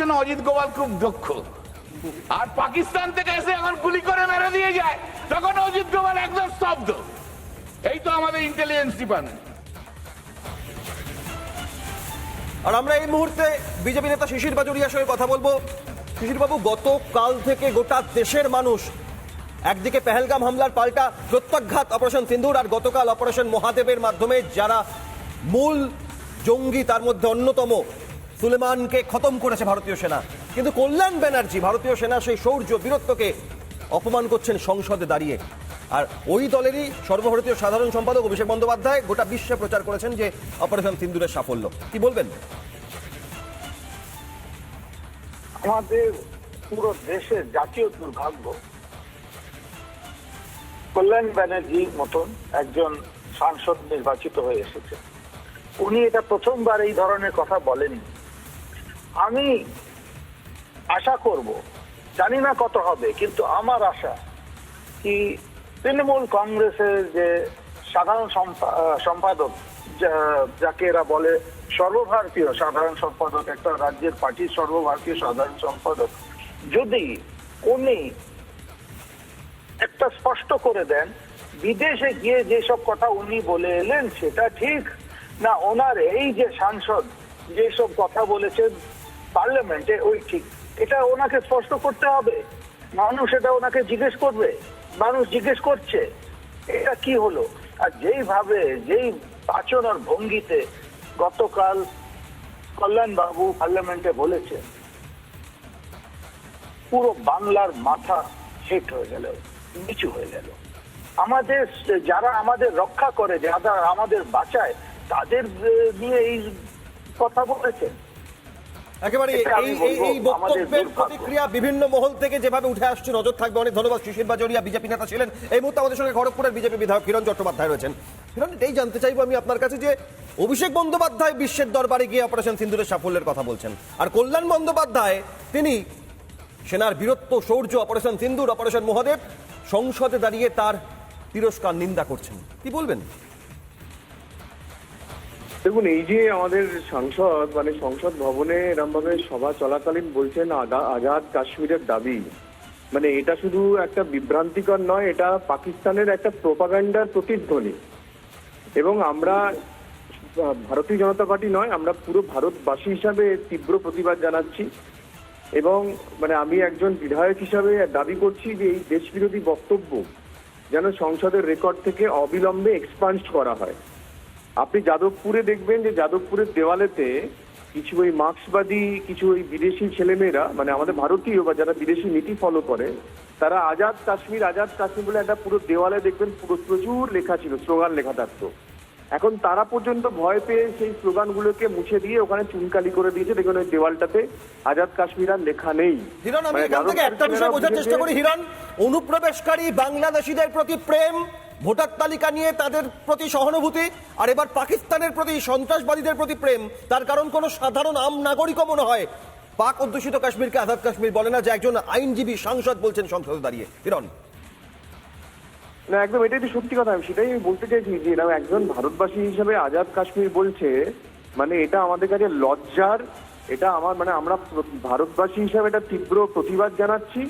জন্য অজিত গোপাল খুব দক্ষ। আর পাকিস্তান থেকে এসে এখন গুলি করে মেরে দিয়ে যায়, তখন অজিত গোপাল একদম স্তব্ধ। এই তো আমাদের ইন্টেলিজেন্স ডিপার্টমেন্ট আর আমরা এই মুহূর্তে বিজেপি নেতা শিশির বাজুরিয়ার সঙ্গে কথা বলব। শিশিরবাবু, গতকাল থেকে গোটা দেশের মানুষ একদিকে পেহেলগাম হামলার পাল্টা প্রত্যাঘাত অপারেশন সিন্দুর আর গতকাল অপারেশন মহাদেবের মাধ্যমে যারা মূল জঙ্গি, তার মধ্যে অন্যতম সুলেমানকে খতম করেছে ভারতীয় সেনা। কিন্তু কল্যাণ ব্যানার্জি, ভারতীয় সেনা সেই শৌর্য বীরত্বকে অপমান করছেন সংসদে দাঁড়িয়ে। আর ওই দলেরই সর্বভারতীয় সাধারণ সম্পাদক অভিষেক বন্দ্যোপাধ্যায় গোটা বিশ্বে প্রচার করেছেন যে অপারেশন সিন্দুরের সাফল্য। কি বলবেন? আমাদের পুরো দেশের জাতীয় দুর্ভাগ্য, কল্যাণ ব্যানার্জির মতন একজন সাংসদ নির্বাচিত হয়ে এসেছে। উনি এটা প্রথমবার এই ধরনের কথা বলেনি আমি আশা করব, জানি না কত হবে, কিন্তু আমার আশা কি তৃণমূল কংগ্রেসের যে সাধারণ সম্পা- সম্পাদক যাকে এরা বলে সর্বভারতীয় সাধারণ সম্পাদক, একটা রাজ্যের পার্টির সর্বভারতীয় সাধারণ সম্পাদক, যদি উনি একটা স্পষ্ট করে দেন, বিদেশে গিয়ে যেসব কথা উনি বলে এলেন, সেটা ঠিক? না, ওনার এই যে সাংসদ যেসব কথা বলেছেন পার্লামেন্টে ওই ঠিক। এটা ওনাকে স্পষ্ট করতে হবে। মানুষ এটা ওনাকে জিজ্ঞেস করবে। মানুষ জিজ্ঞেস করছে, এটা কি হলো? আর যেইভাবে, যেই আচরণ ভঙ্গিতে গতকাল কল্যাণবাবু পার্লামেন্টে বলেছেন, পুরো বাংলার মাথা হেট হয়ে গেল, নিচু হয়ে গেল। আমাদের, যারা আমাদের রক্ষা করে, যারা আমাদের বাঁচায়, তাদের নিয়ে এই কথা বলেছেন। একেবারে এই এই- এই বক্তব্যের প্রতিক্রিয়া বিভিন্ন মহল থেকে যেভাবে উঠে আসছে নজর থাকবে অনেক ধন্যবাদ। সুশীল বাজরিয়া বিজেপি নেতা ছিলেন। এই মুহূর্তে আমাদের সঙ্গে খড়গপুরের বিজেপি বিধায়ক কিরণ চট্টোপাধ্যায় রয়েছেন। কিরণ এটাই জানতে চাইব আমি আপনার কাছে যে অভিষেক বন্দ্যোপাধ্যায় বিশ্বের দরবারে গিয়ে অপারেশন সিন্দুরের সাফল্যের কথা বলছেন। আর কল্যাণ বন্দ্যোপাধ্যায় তিনি সেনার বীরত্ব শৌর্য অপারেশন সিন্ধুর অপারেশন মহাদেব সংসদে দাঁড়িয়ে তার তিরস্কার নিন্দা করছেন। কি বলবেন? দেখুন, এই যে আমাদের সাংসদ মানে সংসদ ভবনে এরম ভাবে সভা চলাকালীন বলছেন আজাদ কাশ্মীরের দাবি। মানে এটা শুধু একটা বিভ্রান্তিকর নয়, এটা পাকিস্তানের একটা প্রোপাগান্ডার প্রতিধ্বনি। এবং আমরা ভারতীয় জনতা পার্টি নয়, আমরা পুরো ভারতবাসী হিসাবে তীব্র প্রতিবাদ জানাচ্ছি। এবং মানে আমি একজন বিধায়ক হিসাবে দাবি করছি যে এই দেশবিরোধী বক্তব্য যেন সংসদের রেকর্ড থেকে অবিলম্বে এক্সপান্স করা হয়। আপনি যাদবপুরে দেখবেন যে যাদবপুরের দেওয়ালেতে কিছু ওই মার্ক্সবাদী কিছু ওই বিদেশি ছেলেমেয়েরা মানে আমাদের ভারতীয় বা যারা বিদেশি নীতি ফলো করে তারা আজাদ কাশ্মীর আজাদ কাশ্মীর বলে একটা পুরো দেওয়ালে দেখবেন পুরো প্রচুর লেখা ছিল স্লোগান লেখা থাকতো। এখন তারা পর্যন্ত ভয় পেয়ে সেই স্লোগানগুলোকে মুছে দিয়ে ওখানে চুনকালি করে দিয়েছে। দেখবেন ওই দেওয়ালটাতে আজাদ কাশ্মীর আর লেখা নেই। হিরণ আমি মানে এখান থেকে একটা বিষয় বোঝার চেষ্টা করি হিরণ। অনুপ্রবেশকারী বাংলাদেশিদের প্রতি প্রেম ভোটার তালিকা নিয়ে তাদের প্রতি সহানুভূতি, আর এবার পাকিস্তানের প্রতি সন্ত্রাসবাদীদের প্রতি প্রেম। তার কারণ কোনো সাধারণ আম নাগরিকও মনে হয়। পাক অধ্যুষিত কাশ্মীরকে আজাদ কাশ্মীর বলে না যে একজন আইনজীবী সাংসদ বলছেন সংসদে দাঁড়িয়ে। হিরণ না, একদম এটাই তো সত্যি কথা। আমি সেটাই আমি বলতে চাইছি যে এরকম একজন ভারতবাসী হিসেবে আজাদ কাশ্মীর বলছে মানে এটা আমাদের কাছে লজ্জার, এটা আমার মানে আমরা ভারতবাসী হিসাবে এটা তীব্র প্রতিবাদ জানাচ্ছি।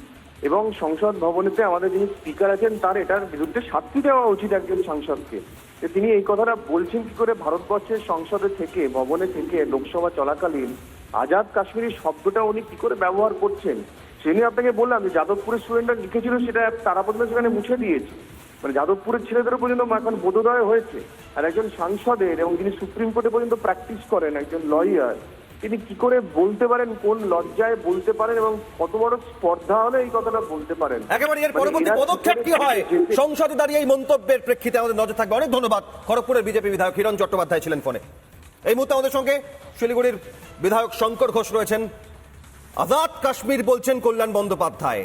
এবং সংসদ ভবনেতে আমাদের যিনি স্পিকার আছেন, তার এটার বিরুদ্ধে শাস্তি দেওয়া উচিত একজন সাংসদকে। যে তিনি এই কথাটা বলছেন কি করে ভারতবর্ষের সংসদে থেকে, ভবনে থেকে, লোকসভা চলাকালীন আজাদ কাশ্মীরি শব্দটা উনি কি করে ব্যবহার করছেন? সে নিয়ে আপনাকে বললাম যে যাদবপুরের স্টুডেন্টরা লিখেছিল সেটা তারা পর্যন্ত সেখানে মুছে দিয়েছে। মানে যাদবপুরের ছেলেদেরও পর্যন্ত এখন বোধোদয় হয়েছে। আর একজন সাংসদের এবং যিনি সুপ্রিম কোর্টে পর্যন্ত প্র্যাকটিস করেন, একজন লয়ার তিনি কি করে বলতে পারেন কোন লজ্জায় বলতে পারেন এবং কত বড় স্পর্ধা হলে এই কথাটা বলতে পারেন? একেবারে এর মানে পরবর্তী পদক্ষেপ কি হয়? সংসদে দাঁড়িয়ে এই মন্তব্যের প্রেক্ষিতে আমাদের নজর থাকবে। অনেক ধন্যবাদ। খড়গপুরের বিজেপি বিধায়ক কিরণ চট্টোপাধ্যায় ছিলেন ফোনে। এই মুহূর্তে আমাদের সঙ্গে শিলিগুড়ির বিধায়ক শঙ্কর ঘোষ রয়েছেন। আজাদ কাশ্মীর বলছেন কল্যাণ বন্দ্যোপাধ্যায়।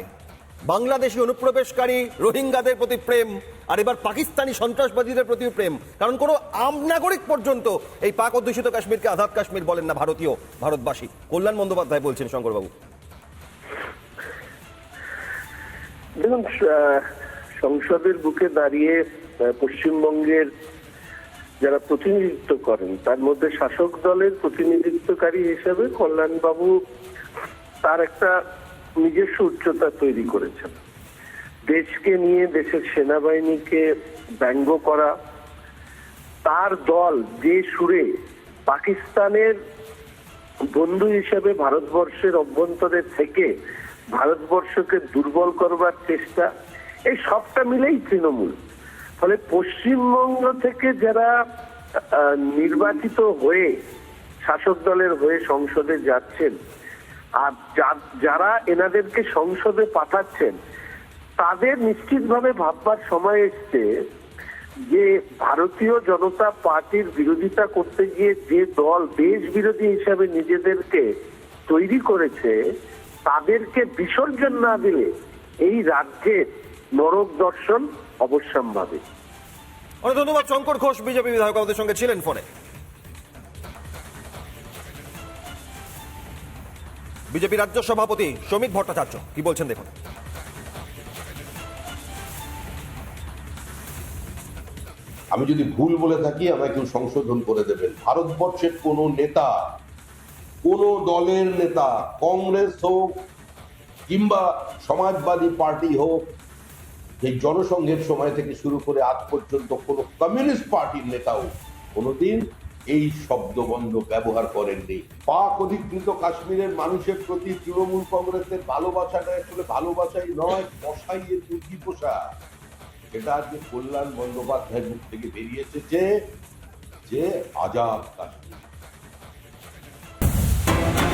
বাংলাদেশি অনুপ্রবেশকারী রোহিঙ্গাদের প্রতি প্রেম, আর এবার পাকিস্তানি সন্ত্রাসবাদীদের প্রতি প্রেম। কারণ কোনো আম নাগরিক পর্যন্ত এই পাক অধ্যুষিত কাশ্মীরকে আজাদ কাশ্মীর বলেন না ভারতীয় ভারতবাসী। কল্যাণ বন্দ্যোপাধ্যায় বলছেন শঙ্করবাবু। দেখুন সংসদের বুকে দাঁড়িয়ে পশ্চিমবঙ্গের যারা প্রতিনিধিত্ব করেন, তার মধ্যে শাসক দলের প্রতিনিধিত্বকারী হিসেবে কল্যাণবাবু তার একটা নিজস্ব উচ্চতা তৈরি করেছেন। দেশকে নিয়ে, দেশের সেনাবাহিনীকে ব্যঙ্গ করা, তার দল যে সুরে পাকিস্তানের বন্ধু হিসেবে ভারতবর্ষের অভ্যন্তরে থেকে ভারতবর্ষকে দুর্বল করবার চেষ্টা, এই সবটা মিলেই তৃণমূল। ফলে পশ্চিমবঙ্গ থেকে যারা নির্বাচিত হয়ে শাসক দলের হয়ে সংসদে যাচ্ছেন আর যারা এনাদেরকে সংসদে পাঠাচ্ছেন, তাদের নিশ্চিতভাবে ভাববার সময় এসছে যে ভারতীয় জনতা পার্টির বিরোধিতা করতে গিয়ে যে দল দেশ বিরোধী হিসাবে নিজেদেরকে তৈরি করেছে, তাদেরকে বিসর্জন না দিলে এই রাজ্যের নরক দর্শন অবশ্যম্ভাবী। অনেক ধন্যবাদ, শঙ্কর ঘোষ, বিজেপি বিধায়ক আমাদের সঙ্গে ছিলেন ফোনে। বিজেপি রাজ্য সভাপতি শ্রমিক ভট্টাচার্য, কি বলছেন দেখুন। আমি যদি ভুল বলে থাকি, আমাকে কেউ সংশোধন করে দেবেন। ভারতবর্ষের কোন নেতা, কোন দলের নেতা, কংগ্রেস হোক কিংবা সমাজবাদী পার্টি হোক, এই জনসংঘের সময় থেকে শুরু করে আজ পর্যন্ত কোন কমিউনিস্ট পার্টির নেতাও কোনোদিন এই শব্দবন্ধ ব্যবহার করেননি পাক অধিকৃত কাশ্মীরের মানুষের প্রতি তৃণমূল কংগ্রেসের ভালোবাসাটা আসলে ভালোবাসাই নয় কষাইয়ের দুর্গি পোষা এটা আজকে কল্যাণ বন্দ্যোপাধ্যায়ের মুখ থেকে বেরিয়েছে যে আজাদ কাশ্মীর।